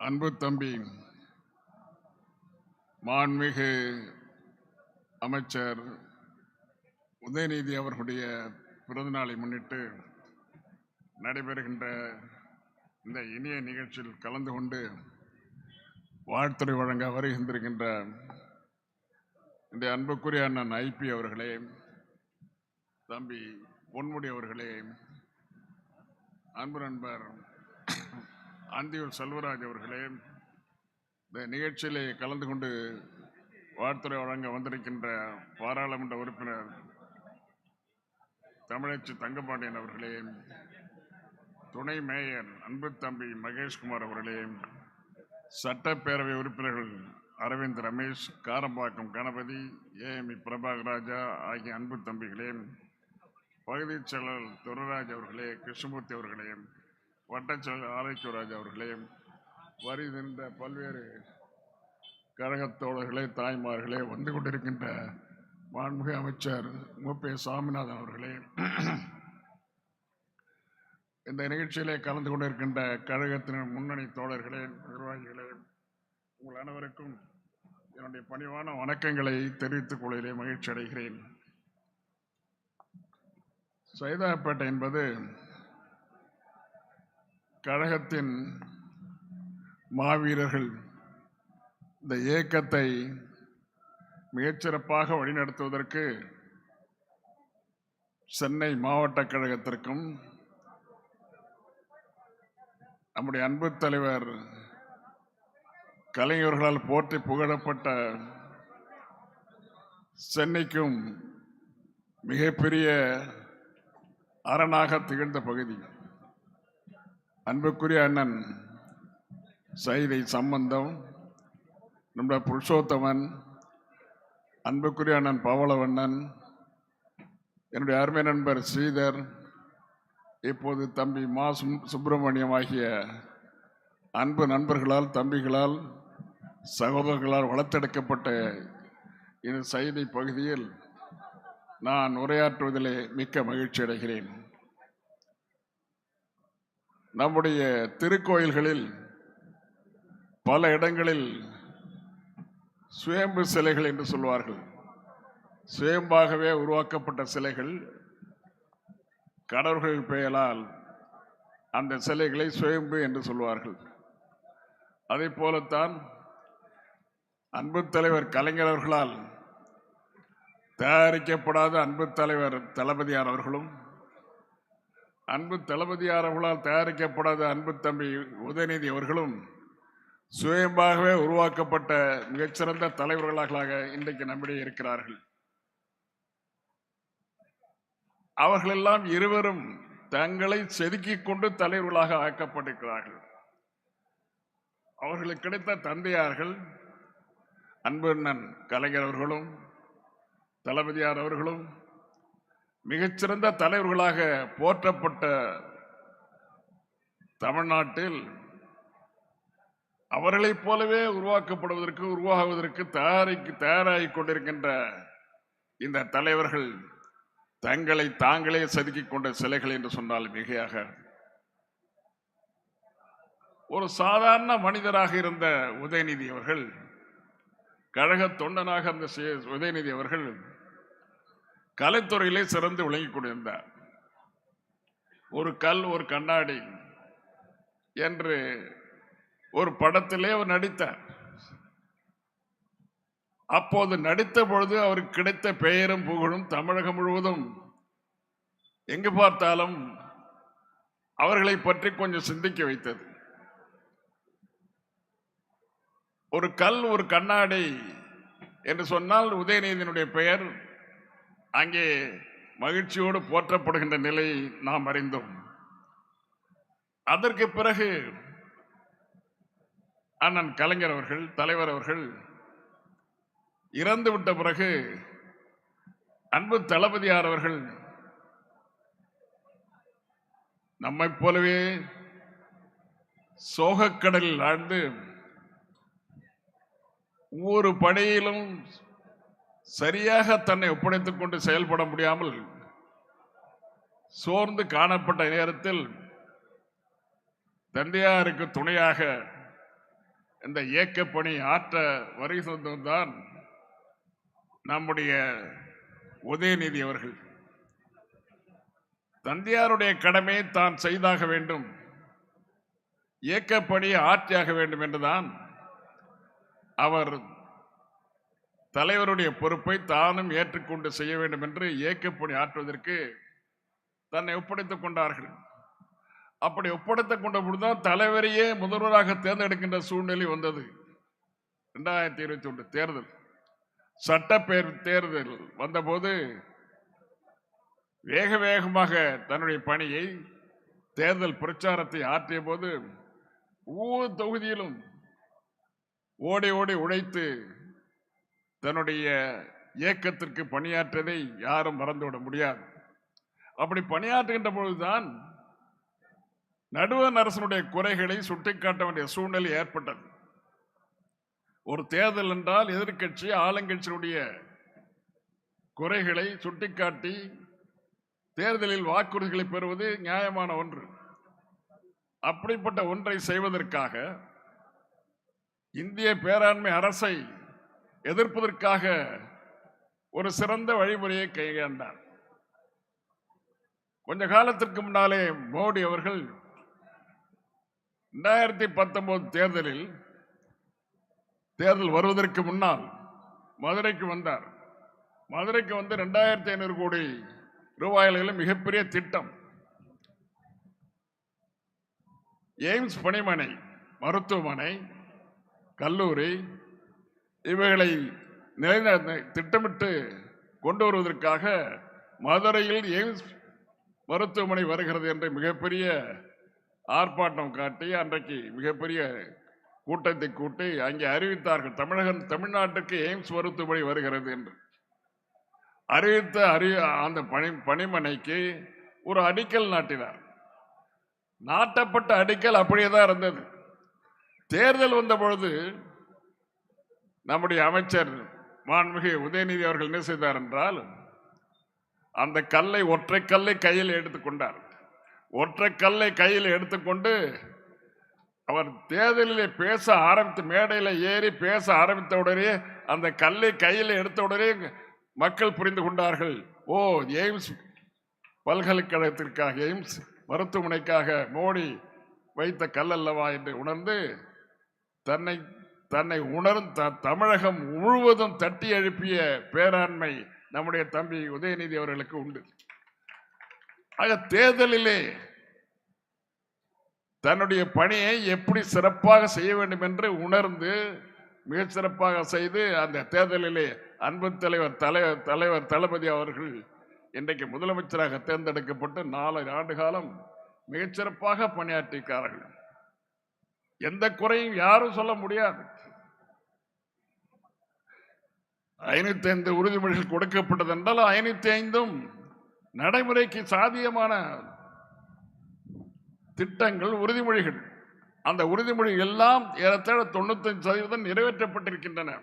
அன்பு தம்பி மாண்மிகு அமைச்சர் உதயநிதி அவர்களுடைய பிறந்தநாளை முன்னிட்டு நடைபெறுகின்ற இந்த இனிய நிகழ்ச்சியில் கலந்து கொண்டு வாழ்த்துறை வழங்க வருகின்றிருக்கின்ற இந்த அன்புக்குரிய அண்ணன் ஐபி அவர்களே தம்பி பொன்முடி அவர்களே அன்பு நண்பர் அந்தியூர் செல்வராஜ் அவர்களே இந்த நிகழ்ச்சியிலே கலந்து கொண்டு வாழ்த்துறை வழங்க வந்திருக்கின்ற பாராளுமன்ற உறுப்பினர் தமிழச்சி தங்கபாண்டியன் அவர்களே துணை மேயர் அன்பு தம்பி மகேஷ்குமார் அவர்களே சட்டப்பேரவை உறுப்பினர்கள் அரவிந்த் ரமேஷ் காரம்பாக்கம் கணபதி ஏஎம்இ பிரபாகர் ராஜா ஆகிய அன்பு தம்பிகளே பகுதிச் செயலர் துரராஜ் அவர்களே கிருஷ்ணமூர்த்தி அவர்களே வட்டச் செயலர் ஆரோக்கியராஜ் வரி நின்ற பல்வேறு கழகத் தோழர்களே தாய்மார்களே வந்து கொண்டிருக்கின்ற மாண்புமிகு அமைச்சர் மு. சாமிநாதன் அவர்களே. இந்த நிகழ்ச்சியிலே கலந்து கொண்டிருக்கின்ற கழகத்தின் முன்னணி தோழர்களே நிர்வாகிகளே உங்கள் அனைவருக்கும் என்னுடைய பணிவான வணக்கங்களை தெரிவித்துக் கொள்வதிலே மகிழ்ச்சி அடைகிறேன் சைதாப்பேட்டை என்பது கழகத்தின் மாவீரர்கள் இந்த இயக்கத்தை மிகச்சிறப்பாக வழிநடத்துவதற்கு சென்னை மாவட்ட கழகத்திற்கும் நம்முடைய அன்பு தலைவர் கலைஞர்களால் போற்றி புகழப்பட்ட சென்னைக்கும் மிகப்பெரிய அரணாக திகழ்ந்த பகுதி. அன்புக்குரிய அண்ணன் சைதை சம்பந்தம் நம்முடைய புருஷோத்தமன் அன்புக்குரிய அண்ணன் பவளவண்ணன் என்னுடைய அருமை நண்பர் ஸ்ரீதர் இப்போது தம்பி மா சும்- சுப்பிரமணியம் ஆகிய அன்பு நண்பர்களால் தம்பிகளால் சகோதரர்களால் வளர்த்தெடுக்கப்பட்ட இந்த சைதை பகுதியில் நான் உரையாற்றுவதிலே மிக்க மகிழ்ச்சி அடைகிறேன் நம்முடைய திருக்கோயில்களில் பல இடங்களில் சுயம்பு சிலைகள் என்று சொல்வார்கள். சுயம்பாகவே உருவாக்கப்பட்ட சிலைகள் கடவுள்கள் பெயரால் அந்த சிலைகளை சுயம்பு என்று சொல்வார்கள். அதே போலத்தான் அன்பு தலைவர் கலைஞர் அவர்களால் தயாரிக்கப்படாத அன்பு தலைவர் தளபதியார் அவர்களும் அன்பு தளபதியார் அவர்களால் தயாரிக்கப்படாத அன்பு தம்பி உதயநிதி அவர்களும் சுயம்பாகவே உருவாக்கப்பட்ட மிகச்சிறந்த தலைவர்களாக இன்றைக்கு நம்மிடையே இருக்கிறார்கள். அவர்களெல்லாம் இருவரும் தங்களை செதுக்கிக் கொண்டு தலைவர்களாக ஆக்கப்பட்டிருக்கிறார்கள். அவர்களுக்கு கிடைத்த தந்தையார்கள் அன்பண்ணன் கலைஞர் அவர்களும் தளபதியார் அவர்களும் மிகச்சிறந்த தலைவர்களாக போற்றப்பட்ட தமிழ்நாட்டில் அவர்களைப் போலவே உருவாக்கப்படுவதற்கு உருவாகுவதற்கு தயாரிக்கு தயாராகிக் கொண்டிருக்கின்ற இந்த தலைவர்கள் தங்களை தாங்களே செதுக்கிக் கொண்ட சிலைகள் என்று சொன்னால் மிகையாக. ஒரு சாதாரண மனிதராக இருந்த உதயநிதி அவர்கள் கழக தொண்டனாக அந்த உதயநிதி அவர்கள் கலைத்துறையிலே சிறந்து விளங்கிக் கொண்டிருந்தார். ஒரு கல் ஒரு கண்ணாடி என்று ஒரு படத்திலே அவர் நடித்தார். அப்போது நடித்த பொழுது அவருக்கு கிடைத்த பெயரும் புகழும் தமிழகம் முழுவதும். எங்கு பார்த்தாலும் அவர்களை பற்றி கொஞ்சம் சிந்திக்க வைத்தது. ஒரு கல் ஒரு கண்ணாடி என்று சொன்னால் உதயநிதியினுடைய பெயர் அங்கே மகிழ்ச்சியோடு போற்றப்படுகின்ற நிலையை நாம் அறிந்தோம். அதற்கு பிறகு அண்ணன் கலைஞர் அவர்கள் தலைவர் அவர்கள் இறந்து விட்ட பிறகு அன்பு தளபதியார் அவர்கள் நம்மைப் போலவே சோகக்கடலில் ஆழ்ந்து ஒவ்வொரு பணியிலும் சரியாக தன்னை ஒப்படைத்துக் கொண்டு செயல்பட முடியாமல் சோர்ந்து காணப்பட்ட நேரத்தில் தந்தையாருக்கு துணையாக இந்த இயக்கப்பணி ஆற்ற வருகிறதுதான் நம்முடைய உதயநிதி அவர்கள். தந்தையாருடைய கடமையை தான் செய்தாக வேண்டும் இயக்கப்பணி ஆற்றியாக வேண்டும் என்றுதான் அவர் தலைவருடைய பொறுப்பை தானும் ஏற்றுக்கொண்டு செய்ய வேண்டும் என்று இயக்கப்பணி ஆற்றுவதற்கு தன்னை ஒப்படைத்துக் கொண்டார்கள். அப்படி ஒப்படைத்துக் கொண்ட பொழுதுதான் தலைவரையே முதல்வராக தேர்ந்தெடுக்கின்ற சூழ்நிலை வந்தது. ரெண்டாயிரத்தி இருபத்தி ஒன்று தேர்தல். சட்டப்பேர் தேர்தல் வந்தபோது வேக வேகமாக தன்னுடைய பணியை தேர்தல் பிரச்சாரத்தை ஆற்றிய போது ஒவ்வொரு தொகுதியிலும் ஓடி ஓடி உழைத்து தன்னுடைய இயக்கத்திற்கு பணியாற்றதை யாரும் மறந்துவிட முடியாது. அப்படி பணியாற்றுகின்ற பொழுதுதான் நடுவண் அரசனுடைய குறைகளை சுட்டிக்காட்ட வேண்டிய சூழ்நிலை ஏற்பட்டது. ஒரு தேர்தல் என்றால் எதிர்க்கட்சி ஆளுங்கட்சியினுடைய குறைகளை சுட்டிக்காட்டி தேர்தலில் வாக்குறுதிகளை பெறுவது நியாயமான ஒன்று. அப்படிப்பட்ட ஒன்றை செய்வதற்காக இந்திய பேராண்மை அரசை எதிர்ப்பதற்காக ஒரு சிறந்த வழிமுறையை கையாண்டார். கொஞ்ச காலத்திற்கு முன்னாலே மோடி அவர்கள் ரெண்டாயிரத்தி பத்தொன்பது தேர்தலில் தேர்தல் வருவதற்கு முன்னால் மதுரைக்கு வந்தார். மதுரைக்கு வந்து ரெண்டாயிரத்தி ஐநூறு கோடி ரூபாயில மிகப்பெரிய திட்டம். எய்ம்ஸ் பணிமனை மருத்துவமனை கல்லூரி இவைகளை நிலைந திட்டமிட்டு கொண்டு வருவதற்காக மதுரையில் எய்ம்ஸ் மருத்துவமனை வருகிறது என்று மிகப்பெரிய ஆர்ப்பாட்டம் காட்டி அன்றைக்கு மிகப்பெரிய கூட்டத்தை கூட்டி அங்கே அறிவித்தார்கள். தமிழகம் தமிழ்நாட்டுக்கு எய்ம்ஸ் மருத்துவமனை வருகிறது என்று. அறிவித்த அறி அந்த பணி பணிமனைக்கு ஒரு அடிக்கல் நாட்டினார். நாட்டப்பட்ட அடிக்கல் அப்படியே தான் இருந்தது. தேர்தல் வந்த பொழுது நம்முடைய அமைச்சர் மாண்புமிகு உதயநிதி அவர்கள் என்ன செய்தார் என்றால் அந்த கல்லை ஒற்றை கல்லை கையில் எடுத்துக்கொண்டார் ஒற்றை கல்லை கையில் எடுத்துக்கொண்டு அவர் தேர்தலிலே பேச ஆரம்பித்து மேடையில் ஏறி பேச ஆரம்பித்த உடனே அந்த கல்லை கையில் எடுத்த உடனே மக்கள் புரிந்து கொண்டார்கள். ஓ எய்ம்ஸ் பல்கலைக்கழகத்திற்காக எய்ம்ஸ் மருத்துவமனைக்காக மோடி வைத்த கல் அல்லவா என்று உணர்ந்து தன்னை தன்னை உணர்ந்த தமிழகம் முழுவதும் தட்டி எழுப்பிய பேராண்மை நம்முடைய தம்பி உதயநிதி அவர்களுக்கு உண்டு. ஆக தேர்தலிலே தன்னுடைய பணியை எப்படி சிறப்பாக செய்ய வேண்டும் என்று உணர்ந்து மிகச்சிறப்பாக செய்து அந்த தேர்தலிலே அன்பு தலைவர் தலைவர் தலைவர் தளபதி அவர்கள் இன்றைக்கு முதலமைச்சராக தேர்ந்தெடுக்கப்பட்டு நாலு ஆண்டு காலம் மிகச்சிறப்பாக பணியாற்றியிருக்கிறார்கள். எந்த குறையும் யாரும் சொல்ல முடியாது. ஐநூத்தி ஐந்து உறுதிமொழிகள் கொடுக்கப்பட்டது என்றால் ஐநூத்தி ஐந்தும் நடைமுறைக்கு சாத்தியமான திட்டங்கள் உறுதிமொழிகள். அந்த உறுதிமொழி எல்லாம் ஏறத்தாழ தொண்ணூத்தஞ்சு சதவீதம் நிறைவேற்றப்பட்டிருக்கின்றன.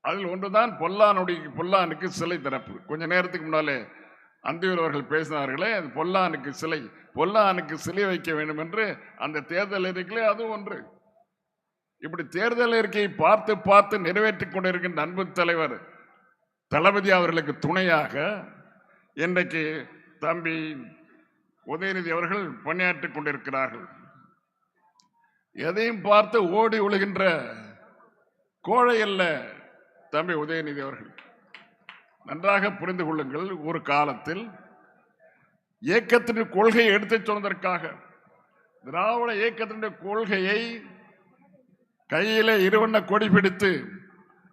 அதில் ஒன்றுதான் பொல்லானுடைய பொல்லானுக்கு சிலை திறப்பு. கொஞ்ச நேரத்துக்கு முன்னாலே அந்தியூர் அவர்கள் பேசினார்களே பொல்லானுக்கு சிலை பொல்லானுக்கு சிலை வைக்க வேண்டும் என்று அந்த தேர்தல் இருக்கலே அது ஒன்று. இப்படி தேர்தல் அறிக்கையை பார்த்து பார்த்து நிறைவேற்றிக் கொண்டிருக்கின்ற அன்பு தலைவர் தளபதி அவர்களுக்கு துணையாக இன்றைக்கு தம்பி உதயநிதி அவர்கள் பணியாற்றிக் கொண்டிருக்கிறார்கள். எதையும் பார்த்து ஓடி ஒழுகின்ற கோழை அல்ல தம்பி உதயநிதி அவர்கள். நன்றாக புரிந்து கொள்ளுங்கள் ஒரு காலத்தில் இயக்கத்தின் கொள்கையை எடுத்துச் சொன்னதற்காக திராவிட இயக்கத்தினுடைய கொள்கையை கையிலே இருவண்ண கொடி பிடித்து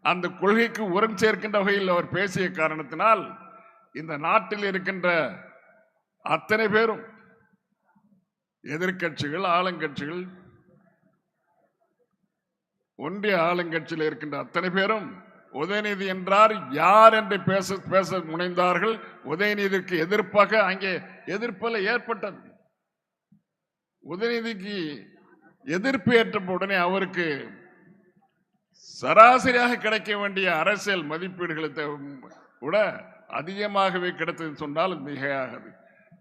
அந்த கொள்கைக்கு உரம் சேர்க்கின்ற வகையில் அவர் பேசிய காரணத்தினால் இந்த நாட்டில் இருக்கின்ற அத்தனை பேரும் எதிர்க்கட்சிகள் ஆளுங்கட்சிகள் ஒன்றிய ஆளுங்கட்சியில் இருக்கின்ற அத்தனை பேரும் உதயநிதி என்றார். யார் என்று பேச பேச முனைந்தார்கள். உதயநிதிக்கு எதிர்ப்பாக அங்கே எதிர்ப்பில் ஏற்பட்டது. உதயநிதிக்கு எதிர்ப்பு ஏற்ற உடனே அவருக்கு சராசரியாக கிடைக்க வேண்டிய அரசியல் மதிப்பீடுகளை கூட அதிகமாகவே கிடைத்தது சொன்னால் மிகையாகாது.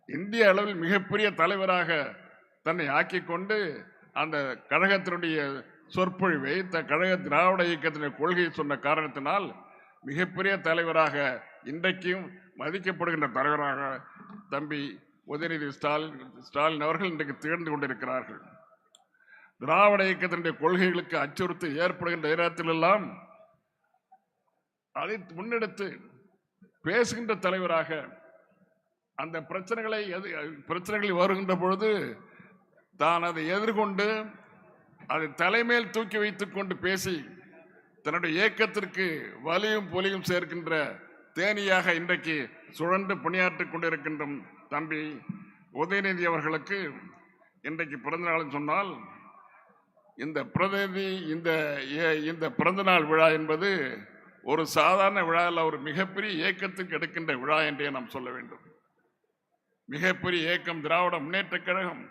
இந்திய அளவில் மிகப்பெரிய தலைவராக தன்னை ஆக்கி கொண்டு அந்த கழகத்தினுடைய சொற்பொழிவை த கழக திராவிட இயக்கத்தினுடைய கொள்கையை சொன்ன காரணத்தினால் மிகப்பெரிய தலைவராக இன்றைக்கும் மதிக்கப்படுகின்ற தலைவராக தம்பி உதயநிதி ஸ்டாலின் ஸ்டாலின் அவர்கள் இன்றைக்கு திகழ்ந்து கொண்டிருக்கிறார்கள். திராவிட இயக்கத்தினுடைய கொள்கைகளுக்கு அச்சுறுத்தல் ஏற்படுகின்ற நேரத்திலெல்லாம் அதை முன்னெடுத்து பேசுகின்ற தலைவராக அந்த பிரச்சனைகளை எது பிரச்சனைகள் வருகின்ற பொழுது தான் அதை எதிர்கொண்டு அதை தலைமையில் தூக்கி வைத்துக் கொண்டு பேசி தன்னுடைய இயக்கத்திற்கு வலியும் பொலியும் சேர்க்கின்ற தேனியாக இன்றைக்கு சுழன்று பணியாற்றிக் கொண்டிருக்கின்ற தம்பி உதயநிதி அவர்களுக்கு இன்றைக்கு பிறந்த நாள் சொன்னால் இந்த பிரதிநிதி இந்த இந்த பிறந்தநாள் விழா என்பது ஒரு சாதாரண விழாவில் ஒரு மிகப்பெரிய இயக்கத்துக்கு எடுக்கின்ற விழா என்றே நாம் சொல்ல வேண்டும். மிகப்பெரிய இயக்கம் திராவிட முன்னேற்றக் கழகம்.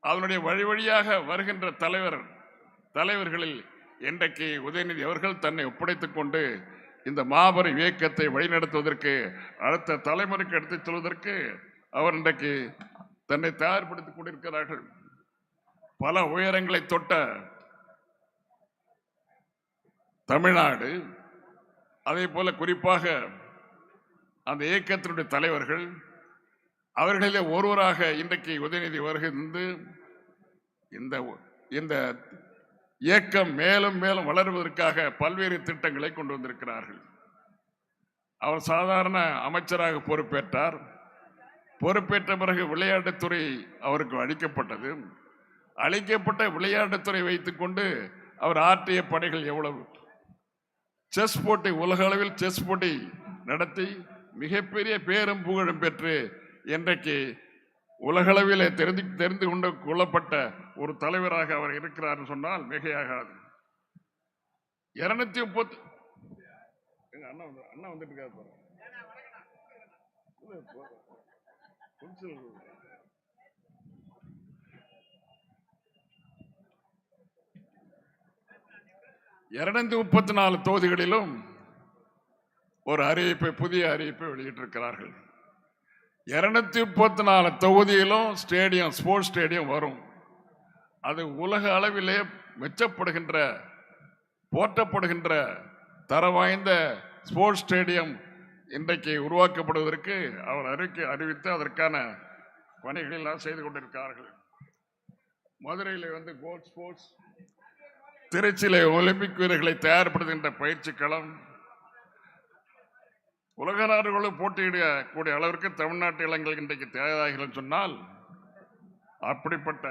அதனுடைய வழி வழியாக வருகின்ற தலைவர் தலைவர்களில் என்றைக்கு உதயநிதி அவர்கள் தன்னை ஒப்படைத்துக் கொண்டு இந்த மாபெரும் இயக்கத்தை வழிநடத்துவதற்கு அடுத்த தலைமுறைக்கு எடுத்துச் செல்வதற்கு அவர் இன்றைக்கு தன்னை தயார்படுத்திக் கொண்டிருக்கிறார்கள். பல உயரங்களை தொட்ட தமிழ்நாடு அதே போல குறிப்பாக அந்த இயக்கத்தினுடைய தலைவர்கள் அவர்களிலே ஒருவராக இன்றைக்கு உதயநிதி வருகிறது இந்த இந்த இயக்கம் மேலும் மேலும் வளருவதற்காக பல்வேறு திட்டங்களை கொண்டு வந்திருக்கிறார்கள். அவர் சாதாரண அமைச்சராக பொறுப்பேற்றார். பொறுப்பேற்ற பிறகு விளையாட்டுத்துறை அவருக்கு அளிக்கப்பட்டது. அழைக்கப்பட்ட விளையாட்டுத்துறை வைத்துக்கொண்டு அவர் ஆற்றிய பணிகள் எவ்வளவு? செஸ் போட்டி உலக அளவில் செஸ் போட்டி நடத்தி மிகப்பெரிய பேரும் புகழும் பெற்று இன்றைக்கு உலகளவில் தெரிந்து தெரிந்து கொண்டு கொள்ளப்பட்ட ஒரு தலைவராக அவர் இருக்கிறார் சொன்னால் மிகையாகாது. இருநூத்தி முப்பத்தி எங்க அண்ணா அண்ணா வந்துட்டு இருக்காரு பாரு. இல்ல, போ- கொஞ்சம் இருநூத்தி முப்பத்தி நாலு தொகுதிகளிலும் ஒரு அறிவிப்பை புதிய அறிவிப்பை வெளியிட்டிருக்கிறார்கள். இருநூத்தி முப்பத்தி நாலு தொகுதியிலும் ஸ்டேடியம் ஸ்போர்ட்ஸ் ஸ்டேடியம் வரும். அது உலக அளவிலே மெச்சப்படுகின்ற போற்றப்படுகின்ற தர வாய்ந்த ஸ்போர்ட்ஸ் ஸ்டேடியம் இன்றைக்கு உருவாக்கப்படுவதற்கு அவர் அறிக்கை அறிவித்து அதற்கான பணிகளெல்லாம் செய்து கொண்டிருக்கிறார்கள். மதுரையில் வந்து கோல்ட் ஸ்போர்ட்ஸ் திருச்சியிலே ஒலிம்பிக் வீரர்களை தயார்படுத்துகின்ற பயிற்சி களம் உலக நாடுகளும் போட்டியிடக்கூடிய அளவிற்கு தமிழ்நாட்டு இளைஞர்கள் இன்றைக்கு தயாராகிறார்கள் சொன்னால் அப்படிப்பட்ட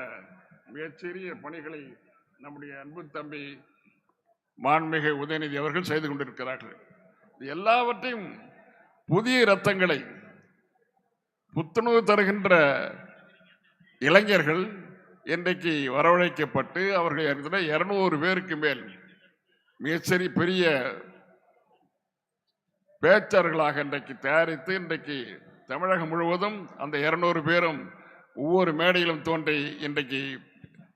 மிகச்சிறிய பணிகளை நம்முடைய அன்பு தம்பி மாண்மிகு உதயநிதி அவர்கள் செய்து கொண்டிருக்கிறார்கள். எல்லாவற்றையும் புதிய ரத்தங்களை புத்துணர்வு தருகின்ற இளைஞர்கள் இன்றைக்கு வரவழைக்கப்பட்டு அவர்கள் ஏற்கனவே இரநூறு பேருக்கு மேல் மிகச்சரி பெரிய பேச்சர்களாக இன்றைக்கு தயாரித்து இன்றைக்கு தமிழகம் முழுவதும் அந்த இரநூறு பேரும் ஒவ்வொரு மேடையிலும் தோன்றி இன்றைக்கு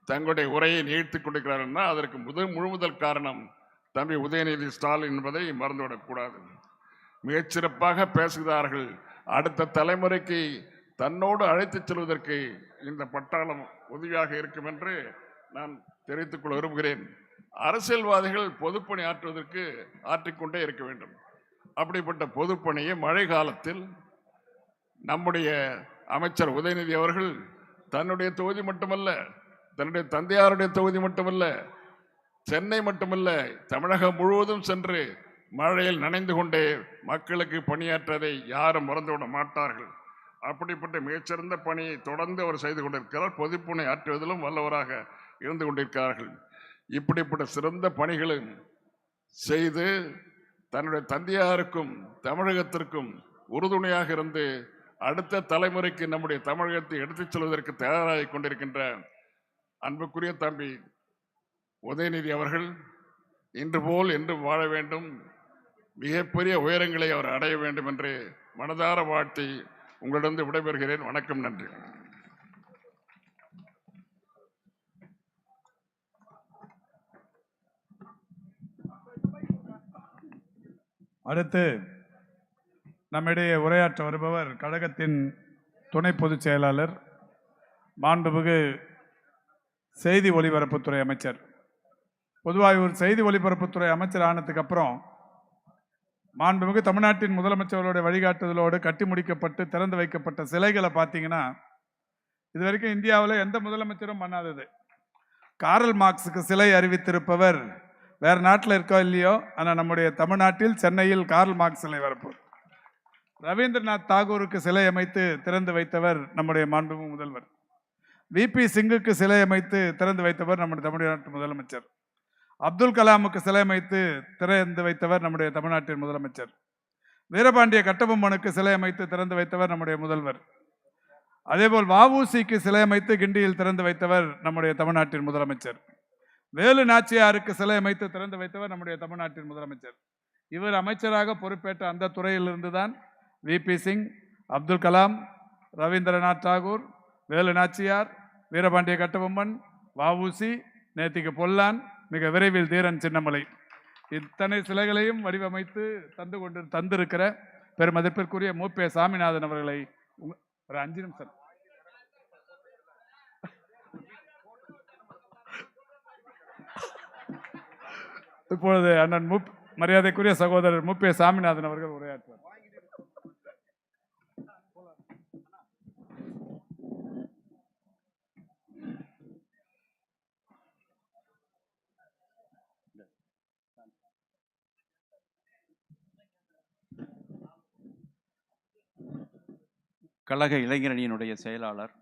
தங்களுடைய உரையை நிகழ்த்திக் கொண்டிருக்கிறார்கள்னா அதற்கு முதல் முழுமுதல் காரணம் தம்பி உதயநிதி ஸ்டாலின் என்பதை மறந்துவிடக்கூடாது. மிகச்சிறப்பாக பேசுகிறார்கள். அடுத்த தலைமுறைக்கு தன்னோடு அழைத்துச் செல்வதற்கு இந்த பட்டாளம் உதவியாக இருக்கும் என்று நான் தெரிவித்துக் கொள்ள விரும்புகிறேன். அரசியல்வாதிகள் பொதுப்பணி ஆற்றுவதற்கு ஆற்றிக்கொண்டே இருக்க வேண்டும். அப்படிப்பட்ட பொதுப்பணியை மழை காலத்தில் நம்முடைய அமைச்சர் உதயநிதி அவர்கள் தன்னுடைய தொகுதி மட்டுமல்ல தன்னுடைய தந்தையாருடைய தொகுதி மட்டுமல்ல சென்னை மட்டுமல்ல தமிழகம் முழுவதும் சென்று மழையில் நனைந்து கொண்டே மக்களுக்கு பணியாற்றதை யாரும் மறந்துவிட மாட்டார்கள். அப்படிப்பட்ட மிகச்சிறந்த பணியை தொடர்ந்து அவர் செய்து கொண்டிருக்கிறார். பொதுப்பணி ஆற்றுவதிலும் வல்லவராக இருந்து கொண்டிருக்கிறார்கள். இப்படிப்பட்ட சிறந்த பணிகளும் செய்து தன்னுடைய தந்தையாருக்கும் தமிழகத்திற்கும் உறுதுணையாக இருந்து அடுத்த தலைமுறைக்கு நம்முடைய தமிழகத்தை எடுத்துச் செல்வதற்கு தயாராகி கொண்டிருக்கின்ற அன்புக்குரிய தம்பி உதயநிதி அவர்கள் இன்று போல் என்றும் வாழ வேண்டும். மிகப்பெரிய உயரங்களை அவர் அடைய வேண்டும் என்று மனதார வாழ்த்தி உங்களிடம் விடைபெறுகிறேன். வணக்கம் நன்றி. அடுத்து நம்மிடையே உரையாற்ற வருபவர் கழகத்தின் துணை பொதுச் செயலாளர் மாண்புமிகு செய்தி ஒலிபரப்புத்துறை அமைச்சர். பொதுவாக ஒரு செய்தி ஒலிபரப்புத்துறை அமைச்சர் ஆனதுக்கு அப்புறம் மாண்புமிகு தமிழ்நாட்டின் முதலமைச்சர்களுடைய வழிகாட்டுதலோடு கட்டி முடிக்கப்பட்டு திறந்து வைக்கப்பட்ட சிலைகளை பார்த்தீங்கன்னா இது வரைக்கும் இந்தியாவில் எந்த முதலமைச்சரும் பண்ணாதது. காரல் மார்க்ஸுக்கு சிலை அறிவித்திருப்பவர் வேறு நாட்டில் இருக்கோ இல்லையோ ஆனால் நம்முடைய தமிழ்நாட்டில் சென்னையில் கார்ல் மார்க்ஸ் சிலை வரப்போர் ரவீந்திரநாத் தாகூருக்கு சிலை அமைத்து திறந்து வைத்தவர் நம்முடைய மாண்புமிகு முதல்வர். விபி சிங்குக்கு சிலை அமைத்து திறந்து வைத்தவர் நம்முடைய தமிழ்நாட்டு முதலமைச்சர். அப்துல் கலாமுக்கு சிலை அமைத்து திறந்து வைத்தவர் நம்முடைய தமிழ்நாட்டின் முதலமைச்சர். வீரபாண்டிய கட்டபொம்மனுக்கு சிலை அமைத்து திறந்து வைத்தவர் நம்முடைய முதல்வர். அதேபோல் வவுசிக்கு சிலை அமைத்து கிண்டியில் திறந்து வைத்தவர் நம்முடைய தமிழ்நாட்டின் முதலமைச்சர். வேலு நாச்சியாருக்கு சிலை அமைத்து திறந்து வைத்தவர் நம்முடைய தமிழ்நாட்டின் முதலமைச்சர். இவர் அமைச்சராக பொறுப்பேற்ற அந்த துறையிலிருந்து தான் விபி சிங் அப்துல் கலாம் ரவீந்திரநாத் தாகூர் வேலு நாச்சியார் வீரபாண்டிய கட்டபொம்மன் வவுசி நேத்திக்கு பொல்லான் மிக விரைவில் தீரன் சின்னமலை. இத்தனை சிலைகளையும் வடிவமைத்து தந்து கொண்டு தந்திருக்கிற பெருமதிப்பிற்குரிய மூப்பே சாமிநாதன் அவர்களை ஒரு அஞ்சு நிமிஷம். இப்பொழுது அண்ணன் மூப் மரியாதைக்குரிய சகோதரர் மூப்பே சாமிநாதன் அவர்கள் உரையாற்றுவார். கழக இளைஞரணியினுடைய செயலாளர்